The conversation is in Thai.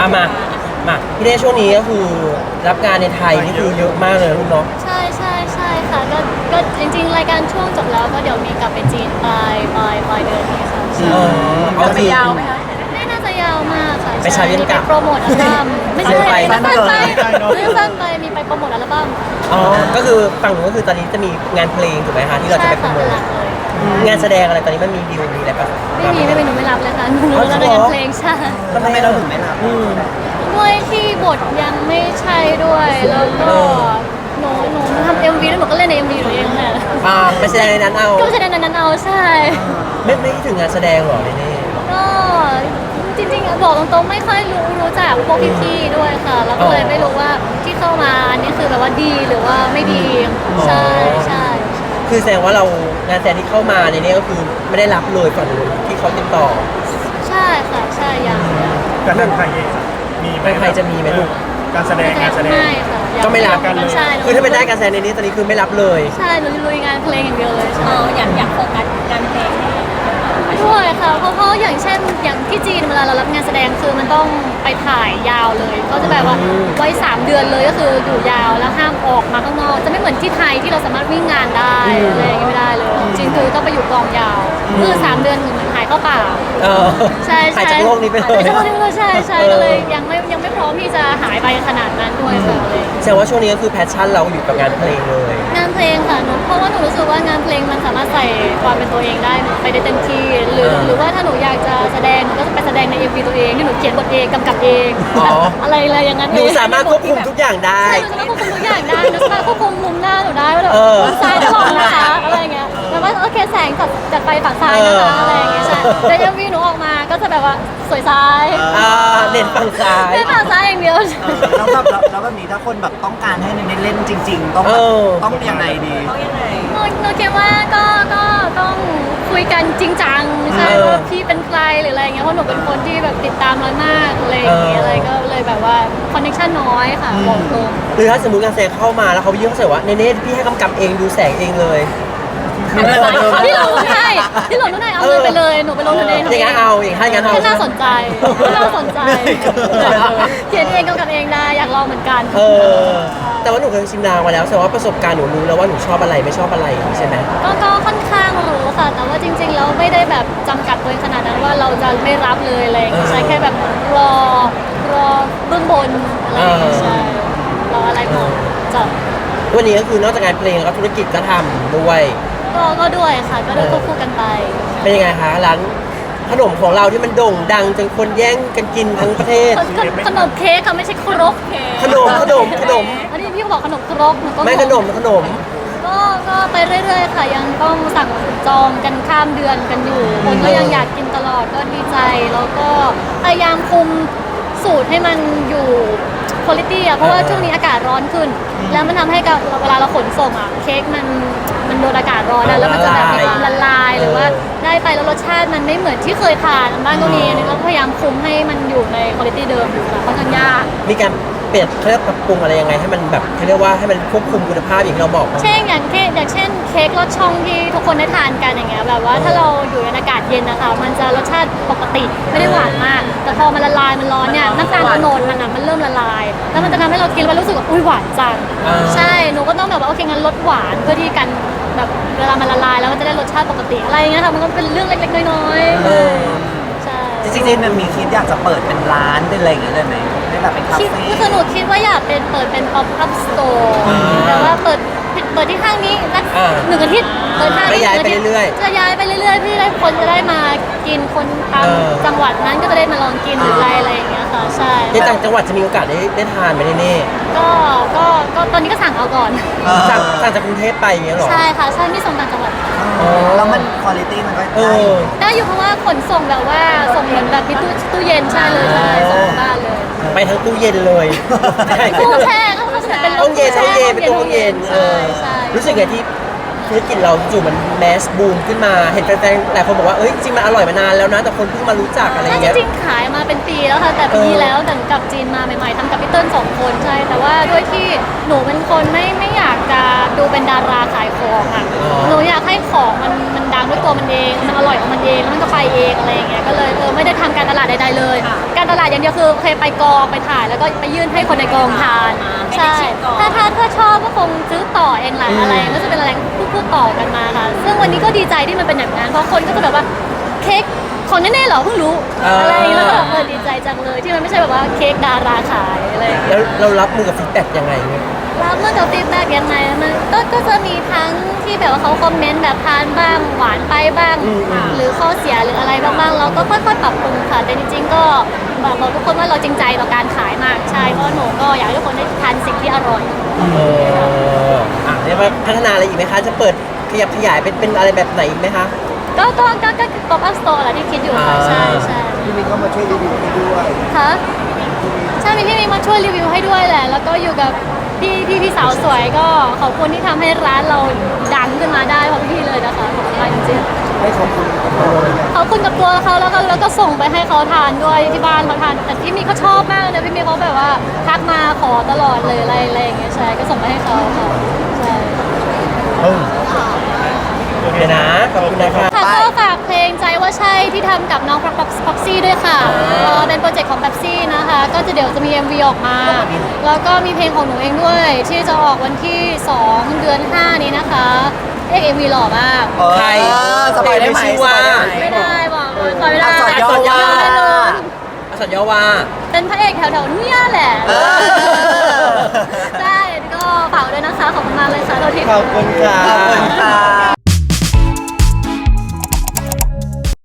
มาพี่เน่ช่วงนี้ก็คือรับงานในไทยนี่คือเยอะมากเลยลูกเนาะใช่ใช่ใช่ค่ะก็ก็จริง ๆ รายการช่วงจบแล้วก็เดี๋ยวมีกลับไปจีนปลายปลายปลายเดือนนี้ค่ะใช่อ๋อเอาคือ ยาวไหมคะ ไม่น่าจะยาวมากค่ะไปชาเวียนกะมีไปโปรโมทอัลบั้มไม่ใช่ไป สั้นไปสั้นไปสั้นไปมีไปโปรโมทอัลบั้มอ๋อก็คือฝั่งนู้นก็คือตอนนี้จะมีงานเพลงถูกไหมคะที่เราจะใช่ไปโปรค่ะโมเป็นทหลักเลย งานแสดงอะไรตอนนี้มันมีดีลมีอะไรปะ ไม่มีไม่เป็นหนูไม่รับเลยค่ะหนูอ๋อรับจริแต่งเหรองานเพลงใช่ทำไมเราถึงไม่รับอืมด้วยที่บทยังไม่ใช่ด้วย แล้วก็หนูหนูทำเอ็มวีแล้วหนูก็เล่นในเอ็มวีหนูเองแหละอ่าไปแสดงในนั้นเอา ก็แสดงในนั้นเอาใช่ ไม่ไม่คิดถึงงานแสดงเหรอเน่ก็จริงๆอะบอกตรงๆไม่ค่อยรู้รู้จักพวกพี่ๆด้วยค่ะ แล้วก็เลยไม่รู้ว่าที่เข้ามาอันนี้คือแบบว่าดีหรือว่าไม่ดีใช่ใช่ คือแสดงว่าเรางานแสดงที่เข้ามาในนี้ก็คือไม่ได้รับเลยฝั่งนู้นที่เขาติดต่อใช่ค่ะใช่ยังยังการทางไทยเองมีไหมทางไทยจะมีไหมลูกการแสดงงานแสดงไม่ค่ะยังก็ไม่รับกันเลยใช่คือถ้าเป็นได้การแสดงในนี้ตอนนี้คือไม่รับเลย ใช่หนูลุยงานเพลงอย่างเดียวเลยใช่เอออยากอยากโฟกัสงานเพลงให้ด้วยค่ะเพราะเพราะอย่างเช่นอย่างที่จีนเวลาเรารับงานแสดงคือมันต้องไปถ่ายยาวเลยเขาจะแบบว่า ไว้สามเดือนเลยก็คืออยู่ยาวแล้วห้ามออกมาข้างนอก จะไม่เหมือนที่ไทยที่เราสามารถวิ่งงานได้อะไรอย่างเงี้ยไม่ได้เลยจริงๆคือต้องไปอยู่กองยาวคือสามเดือนเหมือนหายเข้าป่า เออใช่ใช่หายจากโลกนี้ไปเลหายยจากโลกนี้ไปเลยใช่ใช่เออก็เลยยังไม่ยังไม่พร้อมที่จะหายไปขนาดนั้นด้วยค่ะเลยแสดงว่าช่วงนี้ก็คือแพชชั่นเราอยู่กับงานเพลงเลย งานเพลงค่ะหนูเพราะว่าหนูรู้สึกว่างานเพลงมันสามารถใส่ความเป็นตัวเองได้ไปได้เต็มที่หรือเออหรือว่าถ้าหนูอยากจะแสดงหนูก็จะไปแสดงใน MV ตัวเองที่หนูเขียนบทเองกำกับเองอ๋อ อะไรอะไรอย่างนั้นหนูสามารถควบคุมทุกอย่างได้ ใช่หนูสามารถควบคุมทุกอย่างได้หนูสามารถควบคุมมุมหน้าหนูได้ว่าแบบเออมุมซ้ายตลอดนะคะอะไรอย่างเงี้ยแล้วว่าโอเคแสงจัดจัดไปฝั่งซ้ายนะคะเออออะไรอย่างเงี้ยใช่แต่ MV หนูออกมาก็จะแบบว่าสวยซ้ายอ่าเน้นฝั่งซ้าย ไม่ฝั่งซ้ายอย่างเดียวแล้วแบบแล้วแล้วแบบนี้ถ้าคนแบบต้องการให้เน้นเล่นจริง ๆ ต้องแบเอบอต้องยังไงดี เขายังไง หนูหนูคิดว่าก็ก็ หรืออะไรเงี้ยเพราะหนูเป็นคนที่แบบติดตามน้อยมากอะไรอย่างเงี้ยเออออะไรก็เลยแบบว่าคอนเนคชั่นน้อยค่ะบอกตรงหรือถ้าสมมติงานแสดงเข้ามาแล้วเขายื่นเขาเสนอว่าเนเน่พี่ให้กำกับเองดูแสงเองเลยที่หลงนุ่นให้ที่หลงนุ่นให้เอาเงินไปเลยหนูไปลงทุนเองอย่างงั้นเอาอย่างงั้นเอาแค่น่าสนใจแค่น่าสนใจเขียนเองกำกับเองได้อยากลองเหมือนกันเออ แต่ว่าหนูเคยชิมลางมาแล้วแสดงว่าประสบการณ์หนูรู้แล้วว่าหนูชอบอะไรไม่ชอบอะไรใช่ไหมก็ก็ค่อนข้างรู้ค่ะ แต่ว่าจริงๆแล้วไม่ได้แบบจำกัดตัวเองขนาดนั้นว่าเราจะไม่รับเลยอะไรอย่างเงี้ยเออใช่แค่แบบรอรอเบื้องบนอะไรอย่างเงี้ยเออใช่รออะไรหมดจับวันนี้ก็คือนอกจากงานเพลงแล้วก็ธุรกิจก็ทำด้วย ก็ก็ด้วยค่ะ ก็ด้วยควบคู่กันไป เป็นยังไงคะร้านขนมของเราที่มันโด่งดังจนคนแย่งกันกินทั้งประเทศ ขนขนมเค้กค่ะไม่ใช่ครกเค้กขนมขนมขนม อันนี้พี่บอกขนมครกหนูก็ไม่งงขนมขนม ก็ก็ไปเรื่อยๆค่ะ ยังต้องสั่งจองกันข้ามเดือนกันอยู่ คนก็ยังอยากกินตลอดก็ดีใจ แล้วก็พยายามคุมสูตรให้มันอยู่คุณภาพอะเพราะว่าเออช่วงนี้อากาศร้อนขึ้น แล้วมันทำให้กับเวลาเราขนส่งอะเค้กมันมันโดนอากาศร้อนนะแล้วมันจะแบบมีความละลายหรือว่าได้ไปแล้วรสชาติมันไม่เหมือนที่เคยทานบ้านก็มีอันนี้เราพยายามคุมให้มันอยู่ในคุณภาพเดิมอยู่ค่ะค่อนข้างยากมีการ เปลี่ยนเขาเรียกปรับปรุงอะไรยังไงให้มันแบบเขาเรียกว่าให้มันควบคุมคุณภาพอย่างที่เราบอกเช่นอย่างเค้กอย่างเช่นเค้กรสช่องที่ทุกคนได้ทานกันอย่างเงี้ยแบบว่าถ้าเราอยู่ในอากาศเย็นนะคะมันจะรสชาติปกติไม่ได้หวานมาก แต่พอมันละลายมันร้อนเนี่ยน้ำตาลโนดมันอะมันเริ่มละลาย แล้วมันจะทำให้เรากินแล้วรู้สึกว่าอุ้ยหวานจังอ่าใช่หนูก็ต้องแบบว่าโอเคงั้นลดหวานเพื่อที่กันแบบเวลามันละลายแล้วมันจะได้รสชาติปกติอะไรอย่างเงี้ยค่ะมันก็เป็นเรื่องเล็กๆน้อยเออๆใช่จริงๆมันมีคิดอยากจะเปิดเป็นร้านเป็นอะไรอย่างเงี้ยเลยไหมให้ แบบเป็นคาคิดเฟ่คือหนูคิดว่าอยากเป็นเปิดเป็น pop up store อ่าแต่ว่าเปิดเปิดที่ห้างนี้สักอ่าหนึ่งอาทิตย์เปิดห้างนี้ก็ย้ายหนึ่งอทิตไปเรื่อยๆจะย้ายไปเรื่อยๆเพื่อให้คนจะได้มากินคนตามเออ จังหวัดนั้นก็จะได้มาลองกินหรืออะไรอะไรอย่างเงี้ยค่ะใช่ในต่างจังหวัดจะมีโอกาสได้ได้ทานไหมเน่ ก็ก็ก็ ตอนนี้ก็สั่งเอาก่อนเออๆสั่งสั่งจากกรุงเทพไปอย่างเงี้ยเหรอ ใช่ค่ะใช่ไม่ส่งต่างจังหวัดอ๋อแล้วมันคุณภาพมันก็เอได้อ ได้อยู่เพราะว่าขนส่งแบบว่าส่งเหมือนแบบมีตู้ตู้เย็นใช่เลยใช่ส่งถึงบ้านเลยไปทั้งตู้เย็นเลย ตู้แช่ก็คือเป็นห้องเย็นห้องเย็นเป็นตู้ห้องเย็นเอใช่อใช่ รู้สึกไงที่ ธุรกิจเราจู่มันแมสบูมขึ้นมา เห็นแฟนๆหลายคนบอกว่า เอ้ยจริงๆมันอร่อยมานานแล้วนะ แต่คนเพิ่งมารู้จักอะไรอน่าย่างจะเงี้ยจริงขายมาเป็นปีแล้วค่ะ แต่ปีเออแล้วแต่กลับจีนมาใหม่ๆทำกับพี่เติ้ลสองคนใช่ แต่ว่าด้วยที่หนูเป็นคนไม่ไม่อยากจะดูเป็นดาราขายของอะหนูอยากให้ของมันมันดังด้วยตัวมันเอง มันอร่อยของมันเองแล้วมันก็ไปเองอะไรอย่างเงี้ยก็เลยเออไม่ได้ทำการต ลาดใดๆเลย การตลาดอย่างเดียวคือโอเคไปกองไปถ่าย แล้วก็ไปยื่นให้คนในกองทานใช่ถ้าถ้าถ้าชอบก็คงซื้อต่อเองแหละอะไรก็จะเป็นอะไรพูดๆต่อกันมาค่ะ ซึ่งวันนี้ก็ดีใจที่มันเป็นอย่างนั้นเพราะคนก็จะแบบว่าเค้กของแน่ๆเหรอเพิ่งรู้อ่าอะไรอย่างเงี้ยแล้วก็แบบเออดีใจจังเลยที่มันไม่ใช่แบบว่าเค้กดาราขายอะไรอย่างเงี้ยแล้วเรารับมือกับฟีดแบ็กยังไง เนี่ยแล้วเมื่อกับฟีดแบ็กยังไงมันก็ก็จะมีทั้งที่แบบว่าเขาคอมเมนต์แบบทานบ้าง หวานไปบ้างอืมอืมหรือข้อเสียหรืออะไรบ้างๆเราก็ค่อยๆปรับปรุงค่ะ แต่จริงๆก็บอกบอกทุกคนว่าเราจริงใจต่อการขายมากใช่เพราะหนูก็อยากให้ทุกคนได้ทานสิ่งที่อร่อยเอออะเรียกว่าพัฒนาอะไรอีกไหมคะ จะเปิดขยับขยายเป็นเป็นอะไรแบบไหนอีกไหมคะ ก็ก็ก็ก็ป๊อปอัพสโตร์แหละที่คิดอยู่ค่ะอ่าใช่ใช่พี่มิ้นก็มาช่วยรีวิวให้ด้วยค่ะใช่มีพี่มีมาช่วยรีวิวให้ด้วยแหละ แล้วก็อยู่กับ พี่พี่พี่สาวสวยก็ขอบคุณที่ทำให้ร้านเราดังขึ้นมาได้เพราะพี่เลยนะคะขอบคุณมากจริงๆให้ขอบคุณกับเราเลยนะเขาคุณกับตัวเขาแล้วก็แล้วก็ส่งไปให้เขาทานด้วยที่บ้านเขาทานแต่พี่มีเขาชอบมากเลยนะพี่มีเขาแบบว่าทักมาขอตลอดเลยอะไรอะไรอย่างเงี้ยใช่ก็ส่งไปให้เขาค่ะใช่เดี๋ยวนะ ขอบคุณนะคะค่ะก็ฝากเพลงใจว่าใช่ที่ทำกับน้องพ็อกซี่ด้วยค่ะเอ่อเป็นโปรเจกต์ของ p ป๊บซี่นะคะก็จะ เดี๋ยวจะมี MV ออกมา แล้วก็มีเพลงของหนูเองด้วย ที่จะออกวันที่ 2 เดือน 5 นี้นะคะเอก MV หล่อมาก ใครเออสบายได้ไหมชื่อสว่าบายได้ไหม ไม่ได้บอกเลยขอไม่ได้อักษรย่อว่าไม่รู้อักษรย่อว่า เป็นพระเอกแถวๆเนี้ยแหละเออใช่ก็ฝากด้วยนะคะ ขอบคุณมากเลยค่ะโทษที ขอบคุณค่ะ ขอบคุณค่ะ